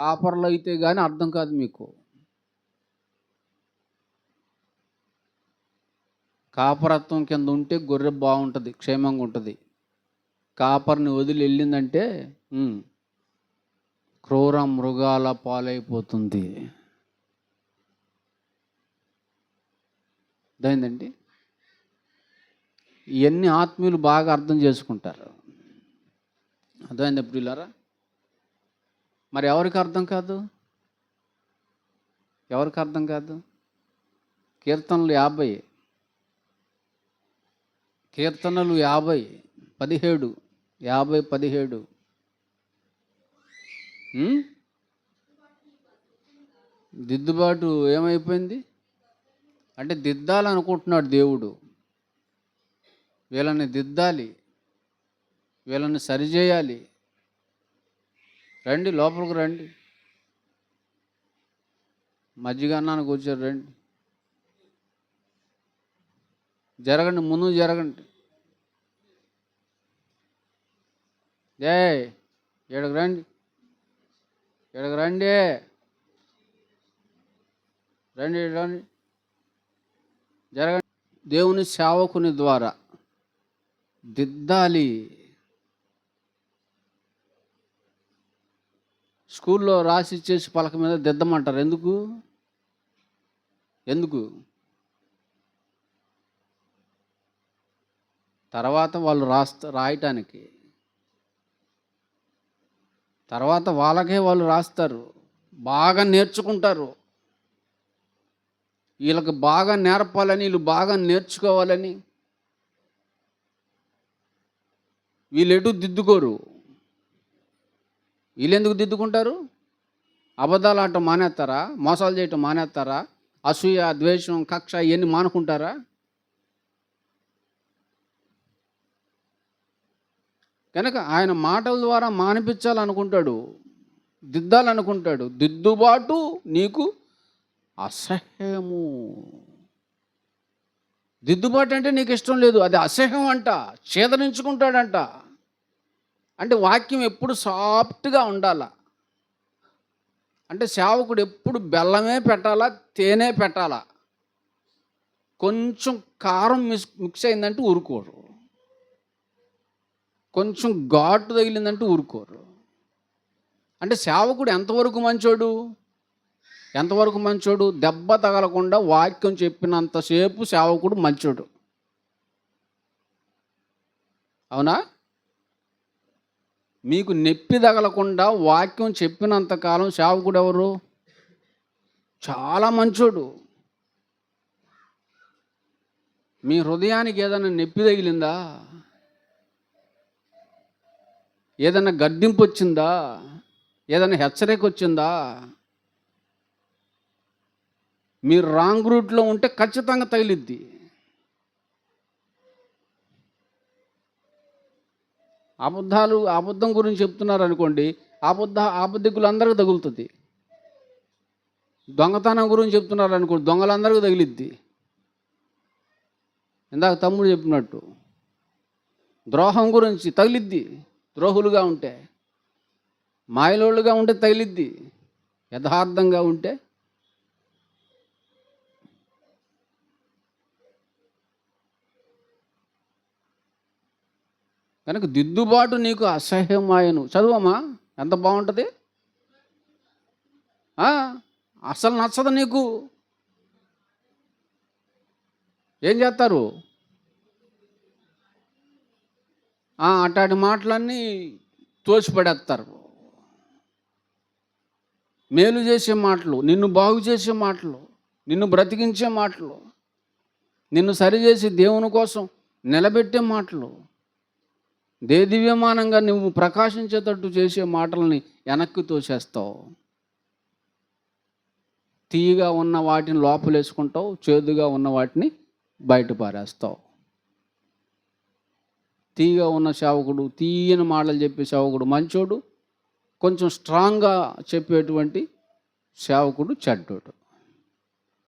ఆఫర్లు అయితే కానీ అర్థం కాదు మీకు. కాపరత్వం కింద ఉంటే గొర్రె బాగుంటుంది క్షేమంగా ఉంటుంది. కాపర్ని వదిలి వెళ్ళిందంటే క్రూర మృగాల పాలైపోతుంది. అదైందండి ఇవన్నీ ఆత్మీయులు బాగా అర్థం చేసుకుంటారు. అర్థమైంది ప్రియులారా? మరి ఎవరికి అర్థం కాదు? ఎవరికి అర్థం కాదు? కీర్తనలు యాభై. కీర్తనలు యాభై పదిహేడు. యాభై పదిహేడు. దిద్దుబాటు ఏమైపోయింది? అంటే దిద్దాలనుకుంటున్నాడు దేవుడు. వీళ్ళని దిద్దాలి. వీళ్ళని సరిచేయాలి. రండి లోపలికి రండి. మజ్జిగ అన్నానికి కూర్చోరు రండి. జరగండి ముందు జరగండి. ఏ ఏడకు రండి. ఏడకు రండి. రండి రండి. జరగండి. దేవుని సేవకుని ద్వారా దిద్దాలి. స్కూల్లో రాసి ఇచ్చేసి పలక మీద దిద్దమంటారు. ఎందుకు? ఎందుకు? తర్వాత వాళ్ళు రాస్త రాయటానికి. తర్వాత వాళ్ళకే వాళ్ళు రాస్తారు. బాగా నేర్చుకుంటారు. వీళ్ళకి బాగా నేర్పాలని వీళ్ళు బాగా నేర్చుకోవాలని. వీళ్ళు ఎటు దిద్దుకోరు. వీళ్ళు ఎందుకు దిద్దుకుంటారు? అబద్ధాలు ఆడటం మానేస్తారా? మోసాలు చేయటం మానేస్తారా? అసూయ ద్వేషం కక్ష ఇవన్నీ మానుకుంటారా? కనుక ఆయన మాటల ద్వారా మానిపించాలనుకుంటాడు దిద్దాలనుకుంటాడు దిద్దుబాటు నీకు అసహ్యము. దిద్దుబాటు అంటే నీకు ఇష్టం లేదు అది అసహ్యం అంట చేదరించుకుంటాడంట అంటే వాక్యం ఎప్పుడు సాఫ్ట్గా ఉండాల? అంటే సేవకుడు ఎప్పుడు బెల్లమే పెట్టాలా తేనె పెట్టాలా? కొంచెం కారం మిక్స్ మిక్స్ అయిందంటే ఊరుకోరు. కొంచెం ఘాటు తగిలిందంటే ఊరుకోరు. అంటే సేవకుడు ఎంతవరకు మంచోడు? ఎంతవరకు మంచోడు? దెబ్బ తగలకుండా వాక్యం చెప్పినంతసేపు సేవకుడు మంచోడు. అవునా? మీకు నొప్పి తగలకుండా వాక్యం చెప్పినంతకాలం సేవకుడు ఎవరు? చాలా మంచోడు. మీ హృదయానికి ఏదైనా నొప్పి తగిలిందా? ఏదైనా గడ్డింపు వచ్చిందా? ఏదైనా హెచ్చరిక వచ్చిందా? మీరు రాంగ్ రూట్లో ఉంటే ఖచ్చితంగా తగిలిద్ది. అబద్ధాలు అబద్ధం గురించి చెప్తున్నారు అనుకోండి అబద్ధ అబద్ధికులందరికీ తగులుతుంది. దొంగతనం గురించి చెప్తున్నారు అనుకోండి దొంగలందరికీ తగిలిద్ది. ఇందాక తమ్ముడు చెప్పినట్టు ద్రోహం గురించి తగిలిద్ది ద్రోహులుగా ఉంటే మాయలోళ్ళుగా ఉంటే తగిలిద్ది యథార్థంగా ఉంటే కనుక దిద్దుబాటు నీకు అసహ్యమాయను. చదువమ్మా ఎంత బాగుంటుంది? అసలు నచ్చదు నీకు. ఏం చేస్తారు? అట్లాంటి మాటలన్నీ తోచిపడేస్తారు. మేలు చేసే మాటలు నిన్ను బాగు చేసే మాటలు నిన్ను బ్రతికించే మాటలు నిన్ను సరిచేసి దేవుని కోసం నిలబెట్టే మాటలు దే దివ్యమానంగా నువ్వు ప్రకాశించేటట్టు చేసే మాటల్ని వెనక్కి తోసేస్తావు. తీయగా ఉన్న వాటిని లోపలేసుకుంటావు చేదుగా ఉన్న వాటిని బయట పారేస్తావు తీయగా ఉన్న సేవకుడు తీయని మాటలు చెప్పే సేవకుడు మంచోడు కొంచెం స్ట్రాంగ్గా చెప్పేటువంటి సేవకుడు చెడ్డోడు.